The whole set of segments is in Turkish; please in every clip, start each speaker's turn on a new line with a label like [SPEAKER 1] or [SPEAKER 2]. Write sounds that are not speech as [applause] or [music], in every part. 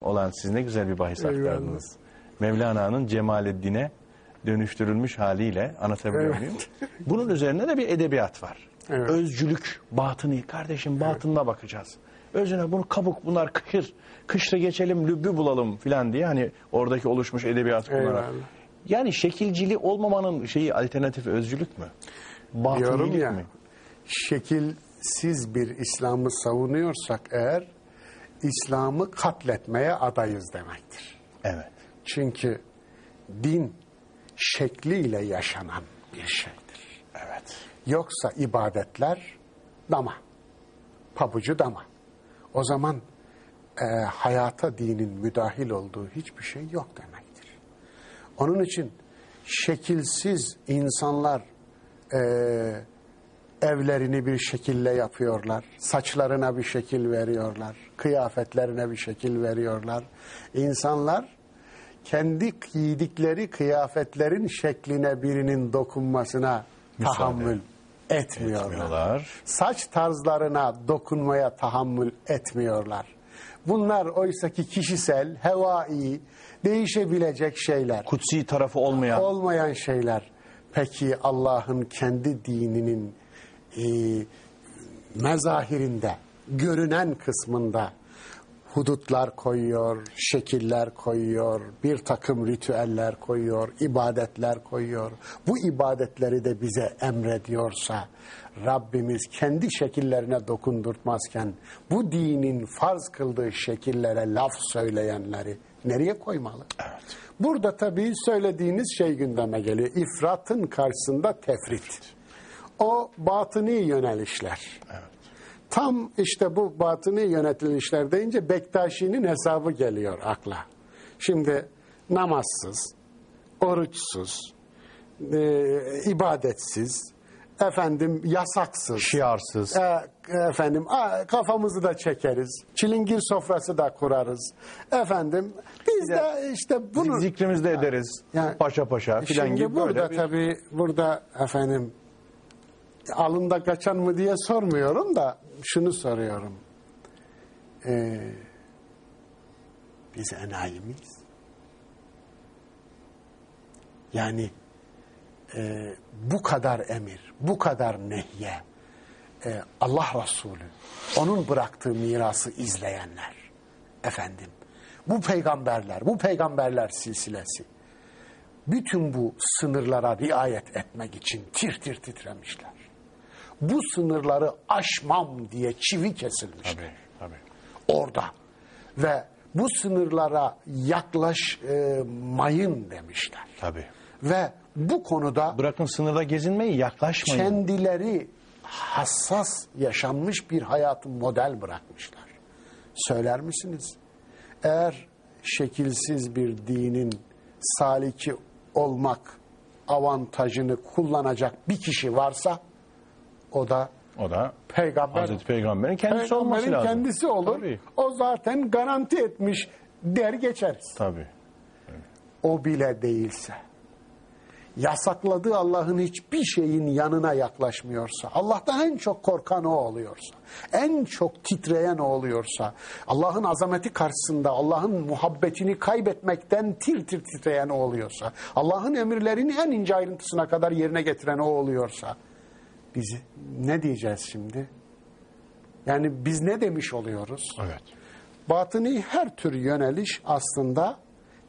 [SPEAKER 1] olan siz ne güzel bir bahis
[SPEAKER 2] Eyvallah.
[SPEAKER 1] aktardınız. Mevlana'nın Cemaleddin'e dönüştürülmüş haliyle anlatabiliyor
[SPEAKER 2] Evet.
[SPEAKER 1] muyum? Bunun üzerine de bir edebiyat var.
[SPEAKER 2] Evet.
[SPEAKER 1] Özcülük, batını. Kardeşim batınına bakacağız. Özüne bunu kabuk bunlar kışır. Kışta geçelim lübbü bulalım filan diye hani oradaki oluşmuş edebiyat.
[SPEAKER 2] Eyvallah.
[SPEAKER 1] Yani şekilcili olmamanın şeyi alternatif özcülük mü? Batınilik
[SPEAKER 2] ya,
[SPEAKER 1] mi?
[SPEAKER 2] şekilsiz bir İslam'ı savunuyorsak eğer, İslam'ı katletmeye adayız demektir.
[SPEAKER 1] Evet.
[SPEAKER 2] Çünkü din şekliyle yaşanan bir şeydir.
[SPEAKER 1] Evet.
[SPEAKER 2] Yoksa ibadetler dama, pabucu dama. O zaman e, hayata dinin müdahil olduğu hiçbir şey yok demektir. Onun için şekilsiz insanlar e, evlerini bir şekille yapıyorlar, saçlarına bir şekil veriyorlar, kıyafetlerine bir şekil veriyorlar. İnsanlar kendi giydikleri kıyafetlerin şekline birinin dokunmasına
[SPEAKER 1] Müsaade
[SPEAKER 2] tahammül etmiyorlar.
[SPEAKER 1] Etmiyorlar.
[SPEAKER 2] Saç tarzlarına dokunmaya tahammül etmiyorlar. Bunlar oysaki kişisel, hevai, değişebilecek şeyler.
[SPEAKER 1] Kutsi tarafı olmayan
[SPEAKER 2] Olmayan şeyler. Peki Allah'ın kendi dininin e, mezahirinde, görünen kısmında hudutlar koyuyor, şekiller koyuyor, bir takım ritüeller koyuyor, ibadetler koyuyor. Bu ibadetleri de bize emrediyorsa Rabbimiz kendi şekillerine dokundurtmazken bu dinin farz kıldığı şekillere laf söyleyenleri nereye koymalı? Burada tabii söylediğiniz şey gündeme geliyor. İfratın karşısında tefrit. O batıni yönelişler. Tam işte bu batıni yönetilişler deyince Bektaşi'nin hesabı geliyor akla. Şimdi namazsız, oruçsuz, e, ibadetsiz, efendim yasaksız,
[SPEAKER 1] şiarsız.
[SPEAKER 2] e, efendim a, kafamızı da çekeriz, çilingir sofrası da kurarız. Efendim biz de işte bunu
[SPEAKER 1] Zikrimizi de ederiz.
[SPEAKER 2] Yani-
[SPEAKER 1] paşa paşa filan
[SPEAKER 2] Şimdi
[SPEAKER 1] gibi
[SPEAKER 2] burada
[SPEAKER 1] böyle bir...
[SPEAKER 2] tabii burada efendim alında kaçan mı diye sormuyorum da şunu soruyorum. Ee, biz enayi miyiz? Yani e, bu kadar emir, bu kadar nehye, e, Allah Resulü, onun bıraktığı mirası izleyenler, efendim, bu peygamberler, bu peygamberler silsilesi, bütün bu sınırlara riayet etmek için tir tir titremişler. Bu sınırları aşmam diye çivi kesilmişler
[SPEAKER 1] Tabii, tabii.
[SPEAKER 2] orada. Ve bu sınırlara yaklaşmayın demişler.
[SPEAKER 1] Tabii.
[SPEAKER 2] Ve bu konuda
[SPEAKER 1] Bırakın sınırda gezinmeyi yaklaşmayın.
[SPEAKER 2] kendileri hassas yaşanmış bir hayatı model bırakmışlar. Söyler misiniz? Eğer şekilsiz bir dinin saliki olmak avantajını kullanacak bir kişi varsa o da
[SPEAKER 1] O da
[SPEAKER 2] peygamber.
[SPEAKER 1] Hazreti Peygamber'in kendisi olması lazım.
[SPEAKER 2] kendisi olur.
[SPEAKER 1] Tabii.
[SPEAKER 2] O zaten garanti etmiş der geçeriz.
[SPEAKER 1] Tabii.
[SPEAKER 2] O bile değilse yasakladığı Allah'ın hiçbir şeyin yanına yaklaşmıyorsa, Allah'tan en çok korkan o oluyorsa, en çok titreyen o oluyorsa, Allah'ın azameti karşısında Allah'ın muhabbetini kaybetmekten tir tir titreyen o oluyorsa, Allah'ın emirlerini en ince ayrıntısına kadar yerine getiren o oluyorsa, biz ne diyeceğiz şimdi? Yani biz ne demiş oluyoruz?
[SPEAKER 1] Evet.
[SPEAKER 2] Batıni her tür yöneliş aslında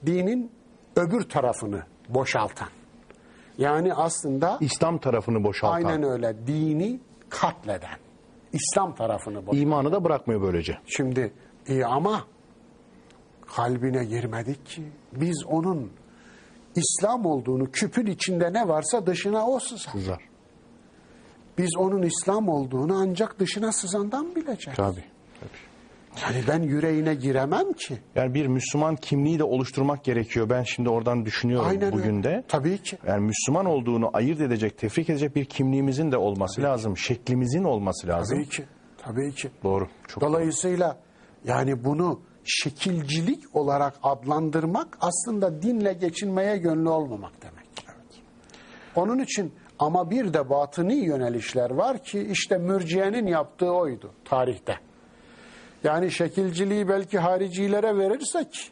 [SPEAKER 2] dinin öbür tarafını boşaltan. Yani aslında
[SPEAKER 1] İslam tarafını boşaltan.
[SPEAKER 2] aynen öyle dini katleden. İslam tarafını boşaltan.
[SPEAKER 1] İmanı da bırakmıyor böylece.
[SPEAKER 2] Şimdi iyi ama kalbine girmedik ki. Biz onun İslam olduğunu küpün içinde ne varsa dışına o sızar.
[SPEAKER 1] Kızlar.
[SPEAKER 2] Biz onun İslam olduğunu ancak dışına sızandan bileceğiz.
[SPEAKER 1] Tabii.
[SPEAKER 2] Yani ben yüreğine giremem ki.
[SPEAKER 1] Yani bir Müslüman kimliği de oluşturmak gerekiyor. Ben şimdi oradan düşünüyorum
[SPEAKER 2] Aynen
[SPEAKER 1] bugün
[SPEAKER 2] öyle.
[SPEAKER 1] de.
[SPEAKER 2] Tabii ki.
[SPEAKER 1] Yani Müslüman olduğunu ayırt edecek, tefrik edecek bir kimliğimizin de olması lazım. Şeklimizin olması lazım.
[SPEAKER 2] Tabii ki. Tabii ki.
[SPEAKER 1] Doğru. Çok
[SPEAKER 2] Dolayısıyla yani bunu şekilcilik olarak adlandırmak aslında dinle geçinmeye gönlü olmamak demek. Onun için ama bir de batıni yönelişler var ki işte mürciyenin yaptığı oydu tarihte. Yani şekilciliği belki haricilere verirsek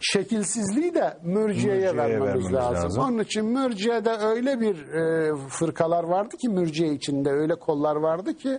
[SPEAKER 2] şekilsizliği de mürciyeye
[SPEAKER 1] Mürciyeye
[SPEAKER 2] vermemiz,
[SPEAKER 1] vermemiz
[SPEAKER 2] lazım.
[SPEAKER 1] lazım.
[SPEAKER 2] Onun için mürciyede öyle bir e, fırkalar vardı ki mürciye içinde öyle kollar vardı ki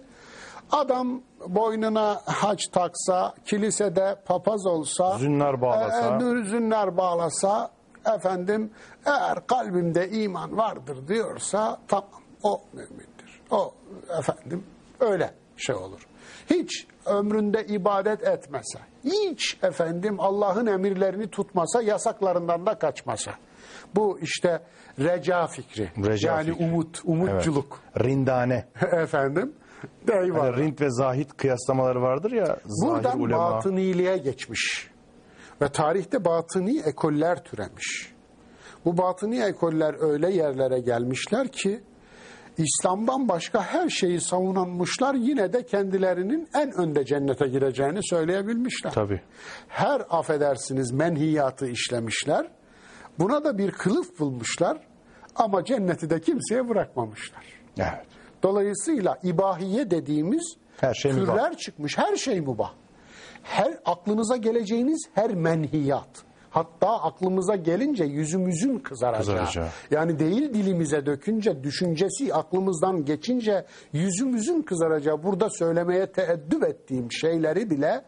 [SPEAKER 2] adam boynuna haç taksa, kilisede papaz olsa,
[SPEAKER 1] Zünnar bağlasa.
[SPEAKER 2] e, zünnar bağlasa efendim eğer kalbimde iman vardır diyorsa tamam o mümindir. O efendim öyle şey olur. Hiç ömründe ibadet etmese, hiç efendim Allah'ın emirlerini tutmasa, yasaklarından da kaçmasa. Bu işte reca fikri.
[SPEAKER 1] Reca
[SPEAKER 2] yani
[SPEAKER 1] fikri.
[SPEAKER 2] umut, umutçuluk.
[SPEAKER 1] Rindane. [laughs]
[SPEAKER 2] efendim. Eyvallah.
[SPEAKER 1] Hani Rind ve Zahit kıyaslamaları vardır ya.
[SPEAKER 2] Buradan
[SPEAKER 1] ulema.
[SPEAKER 2] batıniliğe geçmiş. Ve tarihte batıni ekoller türemiş. Bu batıni ekoller öyle yerlere gelmişler ki İslam'dan başka her şeyi savunanmışlar yine de kendilerinin en önde cennete gireceğini söyleyebilmişler.
[SPEAKER 1] Tabii.
[SPEAKER 2] Her affedersiniz menhiyatı işlemişler. Buna da bir kılıf bulmuşlar ama cenneti de kimseye bırakmamışlar.
[SPEAKER 1] Evet.
[SPEAKER 2] Dolayısıyla ibahiye dediğimiz
[SPEAKER 1] Her şey
[SPEAKER 2] türler
[SPEAKER 1] mübah.
[SPEAKER 2] çıkmış. Her şey mübah. Her aklınıza geleceğiniz her menhiyat. Hatta aklımıza gelince yüzümüzün kızaracağı.
[SPEAKER 1] Kızaracağı.
[SPEAKER 2] Yani değil dilimize dökünce, düşüncesi aklımızdan geçince yüzümüzün kızaracağı. Burada söylemeye teeddüp ettiğim şeyleri bile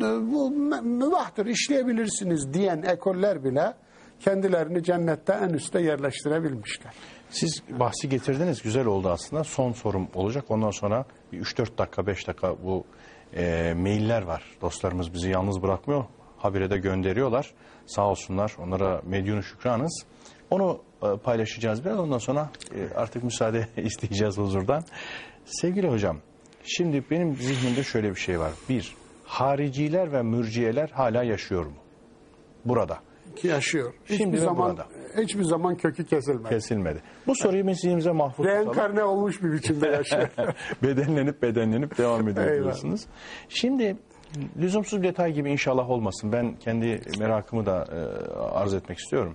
[SPEAKER 2] e, bu mü- mübahtır işleyebilirsiniz diyen ekoller bile kendilerini cennette en üste yerleştirebilmişler.
[SPEAKER 1] Siz bahsi getirdiniz. Güzel oldu aslında. Son sorum olacak. Ondan sonra bir 3-4 dakika 5 dakika bu e, mailler var. Dostlarımız bizi yalnız bırakmıyor. Habire de gönderiyorlar. Sağ olsunlar. Onlara medyunu şükranız. Onu e, paylaşacağız biraz. Ondan sonra e, artık müsaade [laughs] isteyeceğiz huzurdan. Sevgili hocam, şimdi benim zihnimde şöyle bir şey var. Bir, hariciler ve mürciyeler hala yaşıyor mu? Burada.
[SPEAKER 2] Ki yaşıyor. Hiçbir
[SPEAKER 1] Şimdi ve
[SPEAKER 2] zaman
[SPEAKER 1] burada.
[SPEAKER 2] Hiçbir zaman kökü kesilmedi.
[SPEAKER 1] Kesilmedi. Bu soruyu zihnimize mahfuz tutalım.
[SPEAKER 2] Reenkarne olmuş bir biçimde [laughs] yaşıyor.
[SPEAKER 1] bedenlenip bedenlenip devam ediyor
[SPEAKER 2] Eyvallah.
[SPEAKER 1] diyorsunuz. Şimdi lüzumsuz bir detay gibi inşallah olmasın. Ben kendi merakımı da e, arz etmek istiyorum.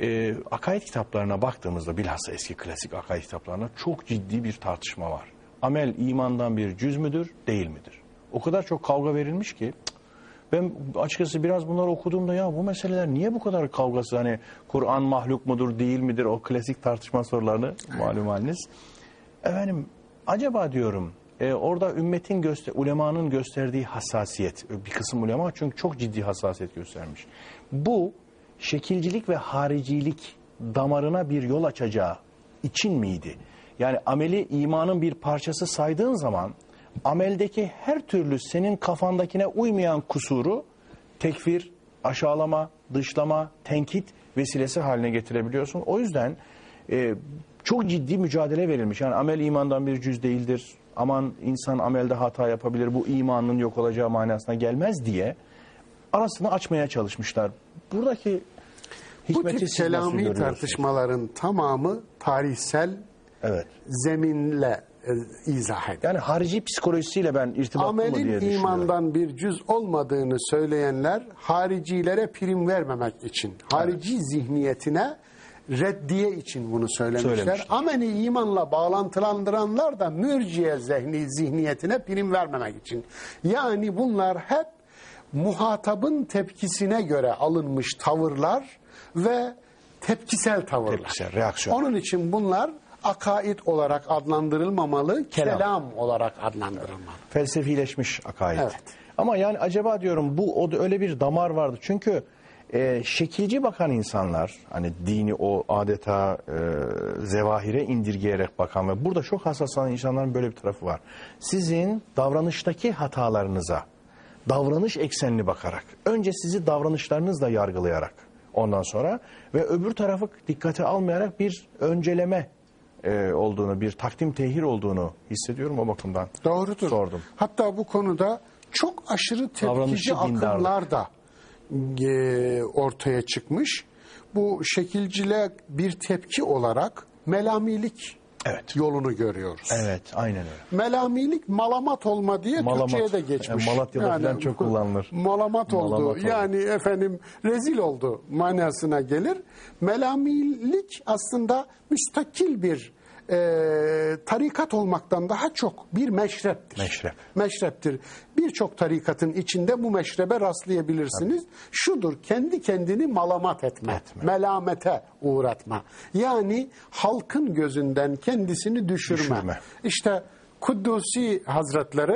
[SPEAKER 1] E, akaid kitaplarına baktığımızda bilhassa eski klasik akaid kitaplarına çok ciddi bir tartışma var. Amel imandan bir cüz müdür, değil midir? O kadar çok kavga verilmiş ki ben açıkçası biraz bunları okuduğumda ya bu meseleler niye bu kadar kavgası hani Kur'an mahluk mudur değil midir o klasik tartışma sorularını malum haliniz. Efendim acaba diyorum e, orada ümmetin göster ulemanın gösterdiği hassasiyet bir kısım ulema çünkü çok ciddi hassasiyet göstermiş. Bu şekilcilik ve haricilik damarına bir yol açacağı için miydi? Yani ameli imanın bir parçası saydığın zaman ameldeki her türlü senin kafandakine uymayan kusuru tekfir, aşağılama, dışlama, tenkit vesilesi haline getirebiliyorsun. O yüzden e, çok ciddi mücadele verilmiş. Yani amel imandan bir cüz değildir. Aman insan amelde hata yapabilir. Bu imanın yok olacağı manasına gelmez diye arasını açmaya çalışmışlar. Buradaki
[SPEAKER 2] Bu tip kelami tartışmaların tamamı tarihsel
[SPEAKER 1] Evet.
[SPEAKER 2] zeminle izah edilir.
[SPEAKER 1] Yani harici psikolojisiyle ben irtibatlı mı diye
[SPEAKER 2] Amelin
[SPEAKER 1] düşünüyorum.
[SPEAKER 2] imandan bir cüz olmadığını söyleyenler haricilere prim vermemek için, harici zihniyetine reddiye için bunu söylemişler.
[SPEAKER 1] Söylemişler.
[SPEAKER 2] Ameli imanla bağlantılandıranlar da mürciye zihni, zihniyetine prim vermemek için. Yani bunlar hep muhatabın tepkisine göre alınmış tavırlar ve tepkisel tavırlar.
[SPEAKER 1] Tepkisel, reaksiyon.
[SPEAKER 2] Onun için bunlar akaid olarak adlandırılmamalı,
[SPEAKER 1] Kelam.
[SPEAKER 2] kelam olarak adlandırılmalı.
[SPEAKER 1] felsefileşmiş akaid.
[SPEAKER 2] Evet.
[SPEAKER 1] Ama yani acaba diyorum bu o da öyle bir damar vardı. Çünkü e, şekilci bakan insanlar hani dini o adeta e, zevahire indirgeyerek bakan ve burada çok hassas olan insanların böyle bir tarafı var. Sizin davranıştaki hatalarınıza davranış eksenli bakarak önce sizi davranışlarınızla yargılayarak ondan sonra ve öbür tarafı dikkate almayarak bir önceleme e, olduğunu, bir takdim tehir olduğunu hissediyorum o bakımdan.
[SPEAKER 2] Doğrudur.
[SPEAKER 1] Sordum.
[SPEAKER 2] Hatta bu konuda çok aşırı tepkici akımlar da e, ortaya çıkmış. Bu şekilciliğe bir tepki olarak melamilik
[SPEAKER 1] Evet.
[SPEAKER 2] yolunu görüyoruz.
[SPEAKER 1] Evet, aynen öyle.
[SPEAKER 2] Melamilik malamat olma diye
[SPEAKER 1] Malamat.
[SPEAKER 2] Türkçe'ye de geçmiş.
[SPEAKER 1] Yani Malatya'da falan çok kullanılır.
[SPEAKER 2] Malamat oldu.
[SPEAKER 1] Malamat oldu.
[SPEAKER 2] Yani efendim rezil oldu manasına gelir. Melamilik aslında müstakil bir e, tarikat olmaktan daha çok bir meşreptir.
[SPEAKER 1] Meşrep.
[SPEAKER 2] Meşreptir. Birçok tarikatın içinde bu meşrebe rastlayabilirsiniz. Şudur kendi kendini malamat etme,
[SPEAKER 1] Etme.
[SPEAKER 2] melamete uğratma. Yani halkın gözünden kendisini düşürme.
[SPEAKER 1] Düşürme.
[SPEAKER 2] İşte Kuddusi Hazretleri